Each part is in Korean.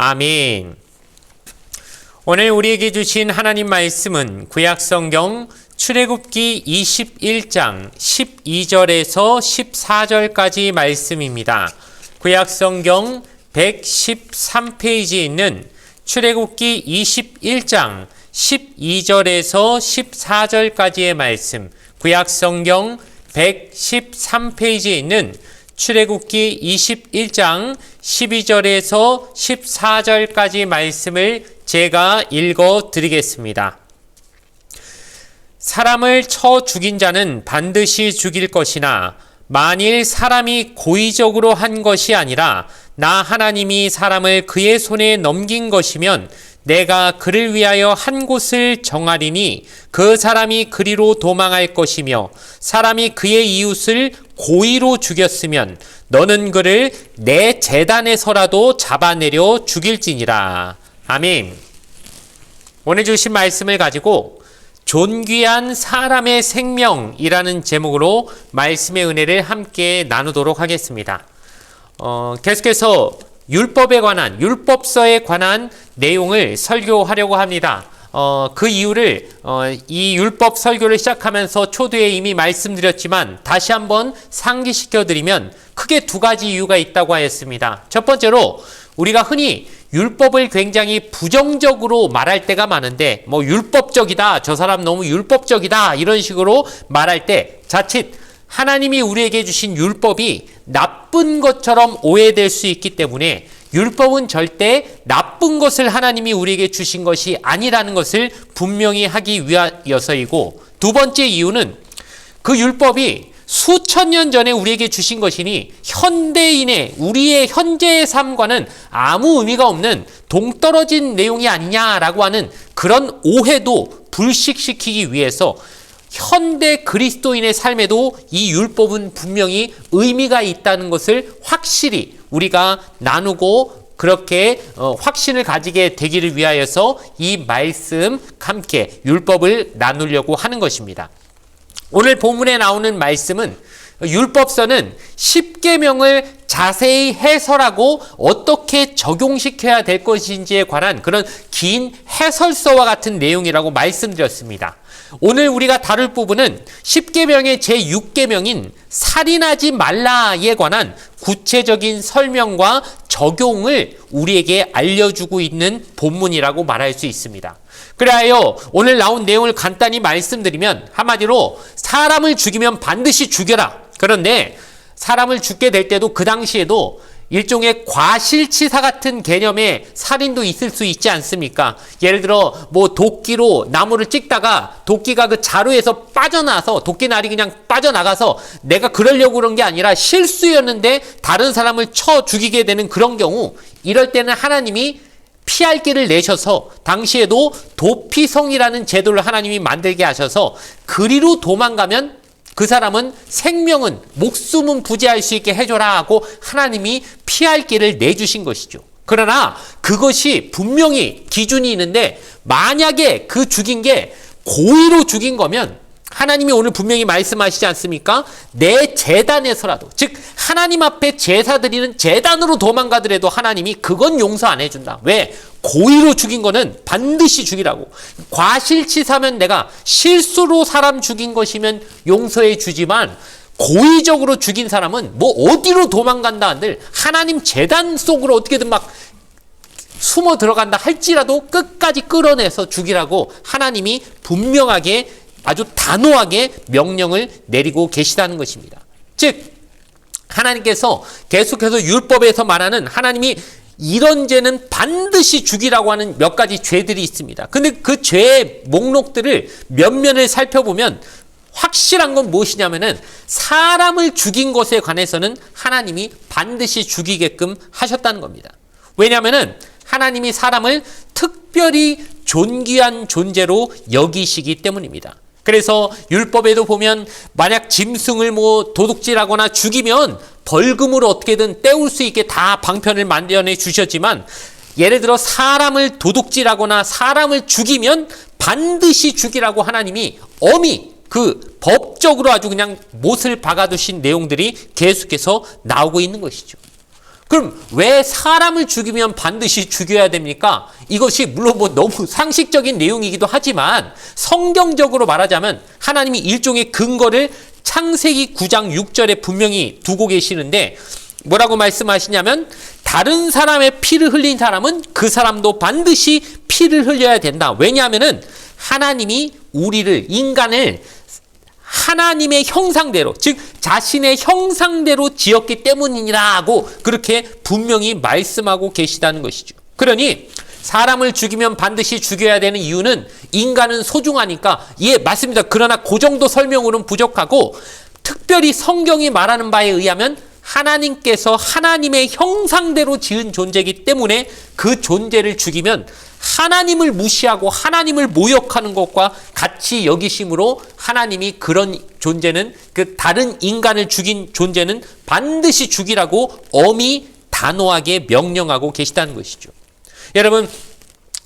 아멘. 오늘 우리에게 주신 하나님 말씀은 구약성경 출애굽기 21장 12절에서 14절까지 말씀입니다. 구약성경 113페이지에 있는 출애굽기 21장 12절에서 14절까지의 말씀, 구약성경 113페이지에 있는 출애굽기 21장 12절에서 14절까지 말씀을 제가 읽어 드리겠습니다. 사람을 쳐 죽인 자는 반드시 죽일 것이나 만일 사람이 고의적으로 한 것이 아니라 나 하나님이 사람을 그의 손에 넘긴 것이면 내가 그를 위하여 한 곳을 정하리니 그 사람이 그리로 도망할 것이며 사람이 그의 이웃을 고의로 죽였으면 너는 그를 내 재단에서라도 잡아내려 죽일지니라. 아멘. 오늘 주신 말씀을 가지고 존귀한 사람의 생명이라는 제목으로 말씀의 은혜를 함께 나누도록 하겠습니다. 어, 계속해서 율법에 관한 율법서에 관한 내용을 설교하려고 합니다. 어, 그 이유를 어, 이 율법 설교를 시작하면서 초두에 이미 말씀드렸지만 다시 한번 상기시켜 드리면 크게 두 가지 이유가 있다고 하였습니다. 첫 번째로 우리가 흔히 율법을 굉장히 부정적으로 말할 때가 많은데 뭐 율법적이다 저 사람 너무 율법적이다 이런 식으로 말할 때 자칫 하나님이 우리에게 주신 율법이 나쁜 것처럼 오해될 수 있기 때문에 율법은 절대 나쁜 것을 하나님이 우리에게 주신 것이 아니라는 것을 분명히 하기 위하여서이고 두 번째 이유는 그 율법이 수천 년 전에 우리에게 주신 것이니 현대인의 우리의 현재의 삶과는 아무 의미가 없는 동떨어진 내용이 아니냐라고 하는 그런 오해도 불식시키기 위해서 현대 그리스도인의 삶에도 이 율법은 분명히 의미가 있다는 것을 확실히 우리가 나누고 그렇게 어, 확신을 가지게 되기를 위하여서 이 말씀 함께 율법을 나누려고 하는 것입니다. 오늘 본문에 나오는 말씀은 율법서는 10계명을 자세히 해설하고 어떻게 적용시켜야 될 것인지에 관한 그런 긴 해설서와 같은 내용이라고 말씀드렸습니다. 오늘 우리가 다룰 부분은 10계명의 제6계명인 살인하지 말라에 관한 구체적인 설명과 적용을 우리에게 알려주고 있는 본문이라고 말할 수 있습니다. 그래하여 오늘 나온 내용을 간단히 말씀드리면 한마디로 사람을 죽이면 반드시 죽여라. 그런데 사람을 죽게 될 때도 그 당시에도 일종의 과실치사 같은 개념의 살인도 있을 수 있지 않습니까? 예를 들어 뭐 도끼로 나무를 찍다가 도끼가 그 자루에서 빠져나서 도끼날이 그냥 빠져나가서 내가 그러려고 그런 게 아니라 실수였는데 다른 사람을 쳐 죽이게 되는 그런 경우 이럴 때는 하나님이 피할 길을 내셔서 당시에도 도피성이라는 제도를 하나님이 만들게 하셔서 그리로 도망가면 그 사람은 생명은 목숨은 부재할 수 있게 해줘라 하고 하나님이 피할 길을 내주신 것이죠. 그러나 그것이 분명히 기준이 있는데 만약에 그 죽인 게 고의로 죽인 거면 하나님이 오늘 분명히 말씀하시지 않습니까? 내 재단에서라도 즉 하나님 앞에 제사 드리는 재단으로 도망가더라도 하나님이 그건 용서 안 해준다. 왜? 고의로 죽인 거는 반드시 죽이라고. 과실치사면 내가 실수로 사람 죽인 것이면 용서해 주지만 고의적으로 죽인 사람은 뭐 어디로 도망간다 한들 하나님 재단 속으로 어떻게든 막 숨어 들어간다 할지라도 끝까지 끌어내서 죽이라고 하나님이 분명하게 아주 단호하게 명령을 내리고 계시다는 것입니다. 즉 하나님께서 계속해서 율법에서 말하는 하나님이 이런 죄는 반드시 죽이라고 하는 몇 가지 죄들이 있습니다. 근데 그 죄의 목록들을 몇 면을 살펴보면 확실한 건 무엇이냐면은 사람을 죽인 것에 관해서는 하나님이 반드시 죽이게끔 하셨다는 겁니다. 왜냐하면은 하나님이 사람을 특별히 존귀한 존재로 여기시기 때문입니다. 그래서 율법에도 보면 만약 짐승을 뭐 도둑질하거나 죽이면 벌금으로 어떻게든 때울 수 있게 다 방편을 마련해 주셨지만 예를 들어 사람을 도둑질하거나 사람을 죽이면 반드시 죽이라고 하나님이 엄히 그 법적으로 아주 그냥 못을 박아두신 내용들이 계속해서 나오고 있는 것이죠. 그럼 왜 사람을 죽이면 반드시 죽여야 됩니까? 이것이 물론 뭐 너무 상식적인 내용이기도 하지만 성경적으로 말하자면 하나님이 일종의 근거를 창세기 9장 6절에 분명히 두고 계시는데 뭐라고 말씀하시냐면 다른 사람의 피를 흘린 사람은 그 사람도 반드시 피를 흘려야 된다. 왜냐하면은 하나님이 우리를 인간을 하나님의 형상대로 즉 자신의 형상대로 지었기 때문이라고 그렇게 분명히 말씀하고 계시다는 것이죠. 그러니 사람을 죽이면 반드시 죽여야 되는 이유는 인간은 소중하니까 예 맞습니다. 그러나 그 정도 설명으로는 부족하고 특별히 성경이 말하는 바에 의하면 하나님께서 하나님의 형상대로 지은 존재이기 때문에 그 존재를 죽이면 하나님을 무시하고 하나님을 모욕하는 것과 같이 여기심으로 하나님이 그런 존재는 그 다른 인간을 죽인 존재는 반드시 죽이라고 엄히 단호하게 명령하고 계시다는 것이죠. 여러분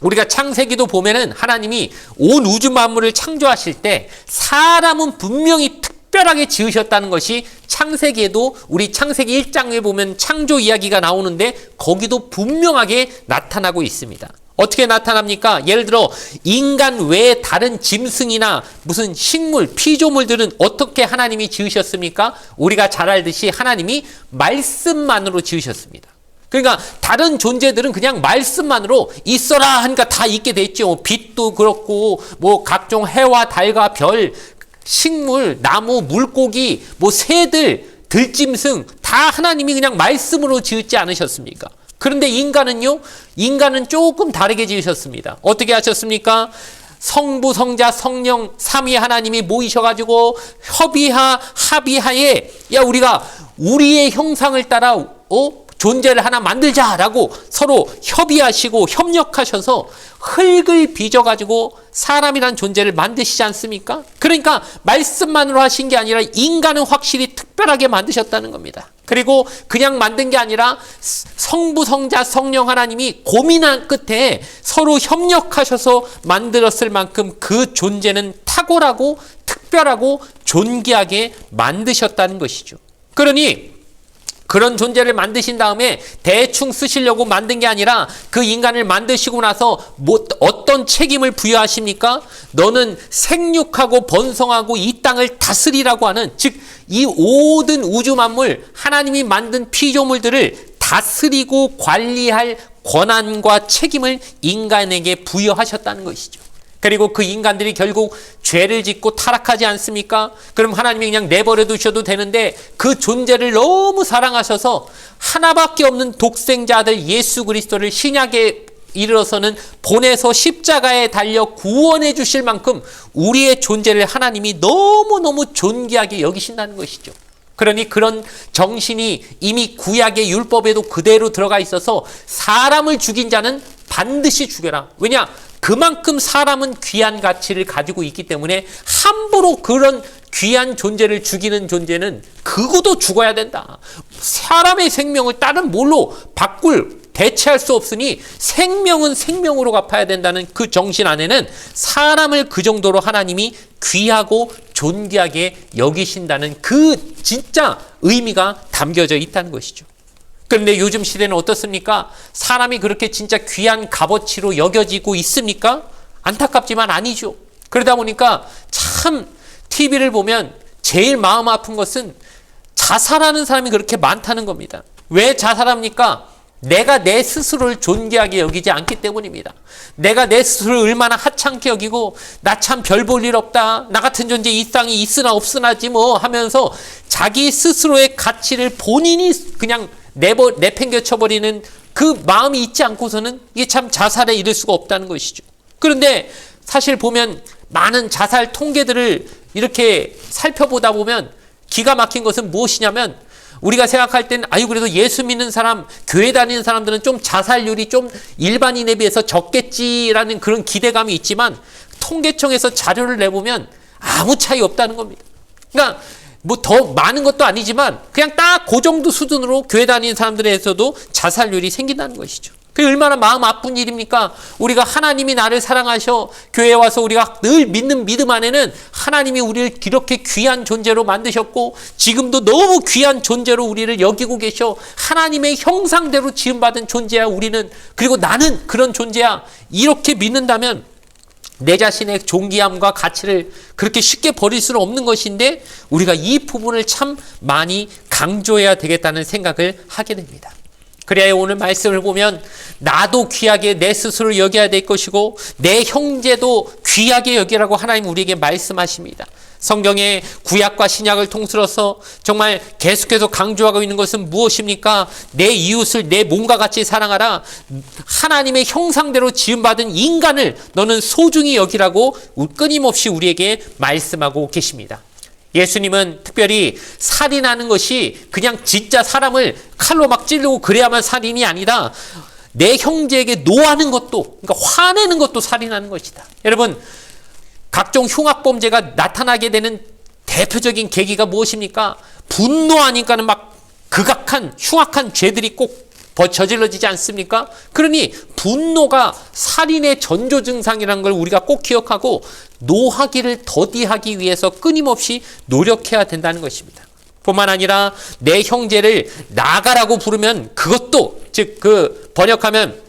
우리가 창세기도 보면은 하나님이 온 우주 만물을 창조하실 때 사람은 분명히 특별하게 지으셨다는 것이 창세기에도 우리 창세기 1장에 보면 창조 이야기가 나오는데 거기도 분명하게 나타나고 있습니다. 어떻게 나타납니까? 예를 들어 인간 외에 다른 짐승이나 무슨 식물, 피조물들은 어떻게 하나님이 지으셨습니까? 우리가 잘 알듯이 하나님이 말씀만으로 지으셨습니다. 그러니까 다른 존재들은 그냥 말씀만으로 있어라 하니까 다 있게 됐죠. 뭐 빛도 그렇고 뭐 각종 해와 달과 별, 식물, 나무, 물고기, 뭐 새들, 들짐승 다 하나님이 그냥 말씀으로 지었지 않으셨습니까? 그런데 인간은요, 인간은 조금 다르게 지으셨습니다. 어떻게 하셨습니까? 성부, 성자, 성령, 삼위 하나님이 모이셔가지고 협의하, 합의하에, 야, 우리가 우리의 형상을 따라, 어? 존재를 하나 만들자라고 서로 협의하시고 협력하셔서 흙을 빚어가지고 사람이란 존재를 만드시지 않습니까? 그러니까 말씀만으로 하신 게 아니라 인간은 확실히 특별하게 만드셨다는 겁니다. 그리고 그냥 만든 게 아니라 성부, 성자, 성령 하나님이 고민한 끝에 서로 협력하셔서 만들었을 만큼 그 존재는 탁월하고 특별하고 존귀하게 만드셨다는 것이죠. 그러니 그런 존재를 만드신 다음에 대충 쓰시려고 만든 게 아니라 그 인간을 만드시고 나서 뭐 어떤 책임을 부여하십니까? 너는 생육하고 번성하고 이 땅을 다스리라고 하는 즉 이 모든 우주 만물 하나님이 만든 피조물들을 다스리고 관리할 권한과 책임을 인간에게 부여하셨다는 것이죠. 그리고 그 인간들이 결국 죄를 짓고 타락하지 않습니까? 그럼 하나님이 그냥 내버려 두셔도 되는데 그 존재를 너무 사랑하셔서 하나밖에 없는 독생자들 예수 그리스도를 신약에 이르러서는 보내서 십자가에 달려 구원해 주실 만큼 우리의 존재를 하나님이 너무너무 존귀하게 여기신다는 것이죠. 그러니 그런 정신이 이미 구약의 율법에도 그대로 들어가 있어서 사람을 죽인 자는 반드시 죽여라. 왜냐? 그만큼 사람은 귀한 가치를 가지고 있기 때문에 함부로 그런 귀한 존재를 죽이는 존재는 그것도 죽어야 된다. 사람의 생명을 다른 뭘로 바꿀 대체할 수 없으니 생명은 생명으로 갚아야 된다는 그 정신 안에는 사람을 그 정도로 하나님이 귀하고 존귀하게 여기신다는 그 진짜 의미가 담겨져 있다는 것이죠. 그런데 요즘 시대는 어떻습니까? 사람이 그렇게 진짜 귀한 값어치로 여겨지고 있습니까? 안타깝지만 아니죠. 그러다 보니까 참 TV를 보면 제일 마음 아픈 것은 자살하는 사람이 그렇게 많다는 겁니다. 왜 자살합니까? 내가 내 스스로를 존귀하게 여기지 않기 때문입니다. 내가 내 스스로를 얼마나 하찮게 여기고 나 참 별 볼 일 없다. 나 같은 존재 이 땅이 있으나 없으나지 뭐 하면서 자기 스스로의 가치를 본인이 그냥 내버 내팽개쳐 버리는 그 마음이 있지 않고서는 이게 참 자살에 이를 수가 없다는 것이죠. 그런데 사실 보면 많은 자살 통계들을 이렇게 살펴보다 보면 기가 막힌 것은 무엇이냐면 우리가 생각할 땐 아유 그래도 예수 믿는 사람 교회 다니는 사람들은 좀 자살률이 좀 일반인에 비해서 적겠지라는 그런 기대감이 있지만 통계청에서 자료를 내보면 아무 차이 없다는 겁니다. 그러니까 뭐 더 많은 것도 아니지만 그냥 딱 그 정도 수준으로 교회 다니는 사람들에서도 자살률이 생긴다는 것이죠. 그게 얼마나 마음 아픈 일입니까? 우리가 하나님이 나를 사랑하셔 교회에 와서 우리가 늘 믿는 믿음 안에는 하나님이 우리를 이렇게 귀한 존재로 만드셨고 지금도 너무 귀한 존재로 우리를 여기고 계셔 하나님의 형상대로 지음받은 존재야 우리는 그리고 나는 그런 존재야 이렇게 믿는다면 내 자신의 존귀함과 가치를 그렇게 쉽게 버릴 수는 없는 것인데 우리가 이 부분을 참 많이 강조해야 되겠다는 생각을 하게 됩니다. 그래야 오늘 말씀을 보면 나도 귀하게 내 스스로를 여겨야 될 것이고 내 형제도 귀하게 여기라고 하나님 우리에게 말씀하십니다. 성경의 구약과 신약을 통틀어서 정말 계속해서 강조하고 있는 것은 무엇입니까? 내 이웃을 내 몸과 같이 사랑하라. 하나님의 형상대로 지음받은 인간을 너는 소중히 여기라고 끊임없이 우리에게 말씀하고 계십니다. 예수님은 특별히 살인하는 것이 그냥 진짜 사람을 칼로 막 찌르고 그래야만 살인이 아니라 내 형제에게 노하는 것도 그러니까 화내는 것도 살인하는 것이다. 여러분 각종 흉악범죄가 나타나게 되는 대표적인 계기가 무엇입니까? 분노하니까는 막 극악한 흉악한 죄들이 꼭 저질러지지 않습니까? 그러니 분노가 살인의 전조 증상이라는 걸 우리가 꼭 기억하고 노하기를 더디하기 위해서 끊임없이 노력해야 된다는 것입니다. 뿐만 아니라 내 형제를 나가라고 부르면 그것도 즉 그 번역하면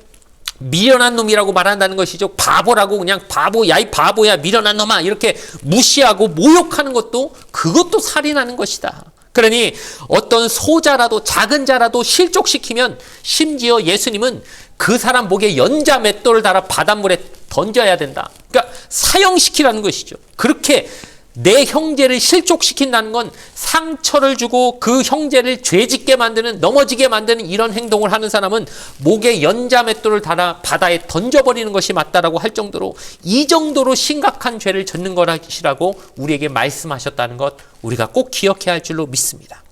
미련한 놈이라고 말한다는 것이죠. 바보라고 그냥 바보, 야, 이 바보야, 미련한 놈아. 이렇게 무시하고 모욕하는 것도 그것도 살인하는 것이다. 그러니 어떤 소자라도 작은 자라도 실족시키면 심지어 예수님은 그 사람 목에 연자 맷돌을 달아 바닷물에 던져야 된다. 그러니까 사형시키라는 것이죠. 그렇게 내 형제를 실족시킨다는 건 상처를 주고 그 형제를 죄짓게 만드는 넘어지게 만드는 이런 행동을 하는 사람은 목에 연자 맷돌을 달아 바다에 던져버리는 것이 맞다라고 할 정도로 이 정도로 심각한 죄를 졌는 것이라고 우리에게 말씀하셨다는 것 우리가 꼭 기억해야 할 줄로 믿습니다.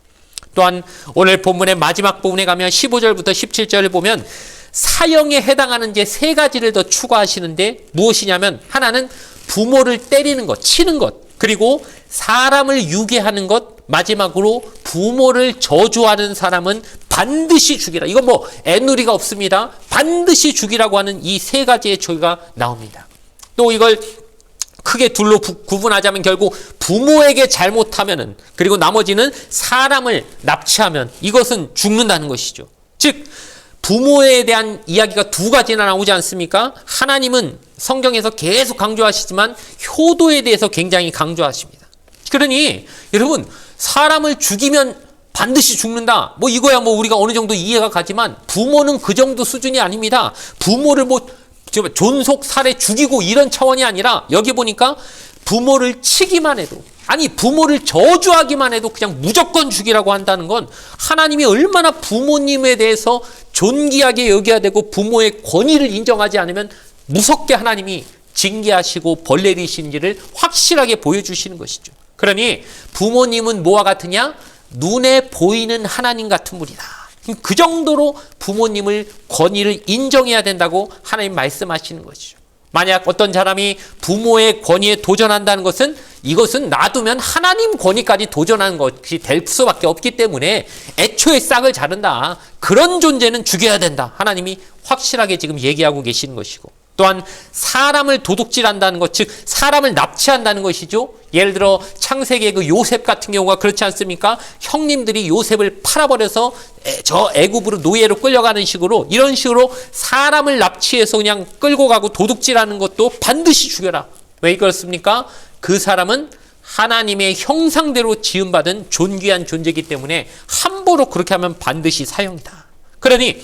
또한 오늘 본문의 마지막 부분에 가면 15절부터 17절을 보면 사형에 해당하는 제 세 가지를 더 추가하시는데 무엇이냐면 하나는 부모를 때리는 것, 치는 것, 그리고 사람을 유괴하는 것, 마지막으로 부모를 저주하는 사람은 반드시 죽이라. 이건 뭐 애누리가 없습니다. 반드시 죽이라고 하는 이 세 가지의 조가 나옵니다. 또 이걸 크게 둘로 구분하자면 결국 부모에게 잘못하면은 그리고 나머지는 사람을 납치하면 이것은 죽는다는 것이죠. 즉 부모에 대한 이야기가 두 가지나 나오지 않습니까? 하나님은 성경에서 계속 강조하시지만 효도에 대해서 굉장히 강조하십니다. 그러니 여러분 사람을 죽이면 반드시 죽는다. 뭐 이거야 뭐 우리가 어느 정도 이해가 가지만 부모는 그 정도 수준이 아닙니다. 부모를 뭐 존속 살해 죽이고 이런 차원이 아니라 여기 보니까 부모를 치기만 해도 아니 부모를 저주하기만 해도 그냥 무조건 죽이라고 한다는 건 하나님이 얼마나 부모님에 대해서 존귀하게 여겨야 되고 부모의 권위를 인정하지 않으면 무섭게 하나님이 징계하시고 벌 내리시는지를 확실하게 보여주시는 것이죠. 그러니 부모님은 뭐와 같으냐? 눈에 보이는 하나님 같은 분이다. 그 정도로 부모님을 권위를 인정해야 된다고 하나님 말씀하시는 것이죠. 만약 어떤 사람이 부모의 권위에 도전한다는 것은 이것은 놔두면 하나님 권위까지 도전하는 것이 될 수밖에 없기 때문에 애초에 싹을 자른다. 그런 존재는 죽여야 된다. 하나님이 확실하게 지금 얘기하고 계시는 것이고. 또한 사람을 도둑질한다는 것, 즉 사람을 납치한다는 것이죠. 예를 들어 창세기의 그 요셉 같은 경우가 그렇지 않습니까? 형님들이 요셉을 팔아버려서 저 애굽으로 노예로 끌려가는 식으로 이런 식으로 사람을 납치해서 그냥 끌고 가고 도둑질하는 것도 반드시 죽여라. 왜 그렇습니까? 그 사람은 하나님의 형상대로 지음받은 존귀한 존재이기 때문에 함부로 그렇게 하면 반드시 사형이다. 그러니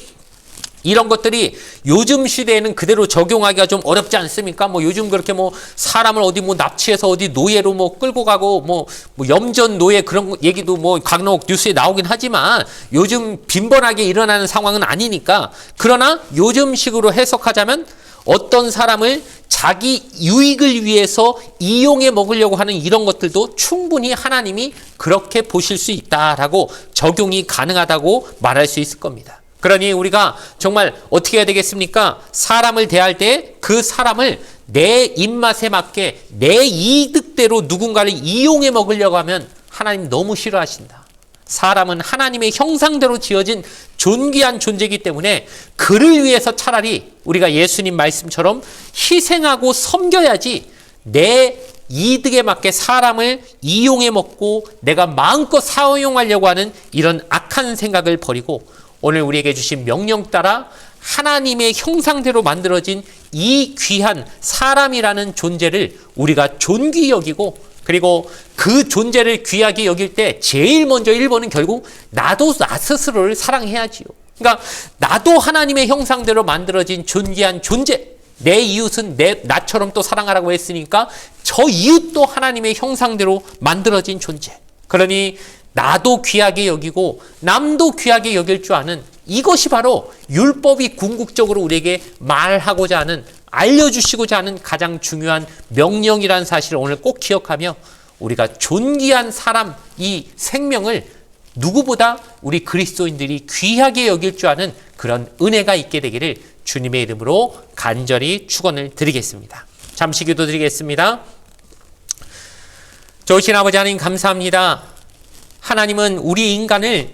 이런 것들이 요즘 시대에는 그대로 적용하기가 좀 어렵지 않습니까? 뭐 요즘 그렇게 뭐 사람을 어디 뭐 납치해서 어디 노예로 뭐 끌고 가고 뭐, 뭐 염전 노예 그런 얘기도 뭐 간혹 뉴스에 나오긴 하지만 요즘 빈번하게 일어나는 상황은 아니니까 그러나 요즘식으로 해석하자면 어떤 사람을 자기 유익을 위해서 이용해 먹으려고 하는 이런 것들도 충분히 하나님이 그렇게 보실 수 있다라고 적용이 가능하다고 말할 수 있을 겁니다. 그러니 우리가 정말 어떻게 해야 되겠습니까? 사람을 대할 때 그 사람을 내 입맛에 맞게 내 이득대로 누군가를 이용해 먹으려고 하면 하나님 너무 싫어하신다. 사람은 하나님의 형상대로 지어진 존귀한 존재이기 때문에 그를 위해서 차라리 우리가 예수님 말씀처럼 희생하고 섬겨야지 내 이득에 맞게 사람을 이용해 먹고 내가 마음껏 사용하려고 하는 이런 악한 생각을 버리고 오늘 우리에게 주신 명령 따라 하나님의 형상대로 만들어진 이 귀한 사람이라는 존재를 우리가 존귀 여기고 그리고 그 존재를 귀하게 여길 때 제일 먼저 1번은 결국 나도 나 스스로를 사랑해야지요. 그러니까 나도 하나님의 형상대로 만들어진 존귀한 존재. 내 이웃은 내 나처럼 또 사랑하라고 했으니까 저 이웃도 하나님의 형상대로 만들어진 존재. 그러니 나도 귀하게 여기고 남도 귀하게 여길 줄 아는 이것이 바로 율법이 궁극적으로 우리에게 말하고자 하는 알려주시고자 하는 가장 중요한 명령이라는 사실을 오늘 꼭 기억하며 우리가 존귀한 사람 이 생명을 누구보다 우리 그리스도인들이 귀하게 여길 줄 아는 그런 은혜가 있게 되기를 주님의 이름으로 간절히 축원을 드리겠습니다. 잠시 기도드리겠습니다. 좋으신 아버지 하나님 감사합니다. 하나님은 우리 인간을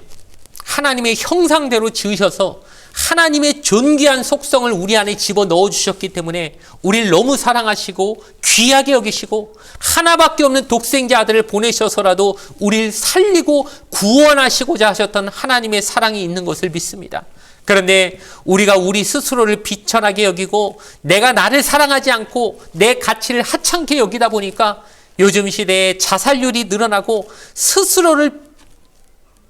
하나님의 형상대로 지으셔서 하나님의 존귀한 속성을 우리 안에 집어 넣어 주셨기 때문에 우리를 너무 사랑하시고 귀하게 여기시고 하나밖에 없는 독생자 아들을 보내셔서라도 우리를 살리고 구원하시고자 하셨던 하나님의 사랑이 있는 것을 믿습니다. 그런데 우리가 우리 스스로를 비천하게 여기고 내가 나를 사랑하지 않고 내 가치를 하찮게 여기다 보니까 요즘 시대에 자살률이 늘어나고 스스로를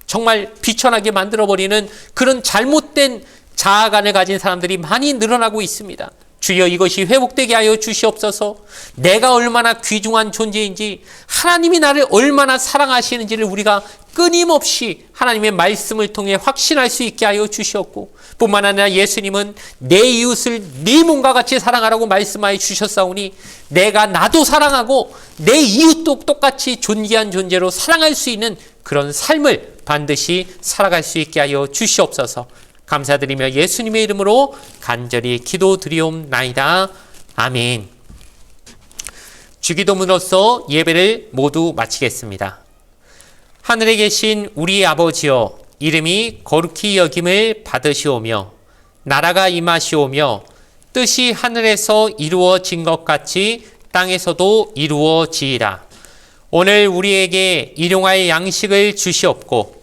정말 비천하게 만들어버리는 그런 잘못된 자아관을 가진 사람들이 많이 늘어나고 있습니다. 주여 이것이 회복되게 하여 주시옵소서. 내가 얼마나 귀중한 존재인지 하나님이 나를 얼마나 사랑하시는지를 우리가 끊임없이 하나님의 말씀을 통해 확신할 수 있게 하여 주시옵고 뿐만 아니라 예수님은 내 이웃을 네 몸과 같이 사랑하라고 말씀하여 주셨사오니 내가 나도 사랑하고 내 이웃도 똑같이 존귀한 존재로 사랑할 수 있는 그런 삶을 반드시 살아갈 수 있게 하여 주시옵소서. 감사드리며 예수님의 이름으로 간절히 기도드리옵나이다. 아멘. 주기도문으로서 예배를 모두 마치겠습니다. 하늘에 계신 우리 아버지여 이름이 거룩히 여김을 받으시오며 나라가 임하시오며 뜻이 하늘에서 이루어진 것 같이 땅에서도 이루어지이라. 오늘 우리에게 일용할 양식을 주시옵고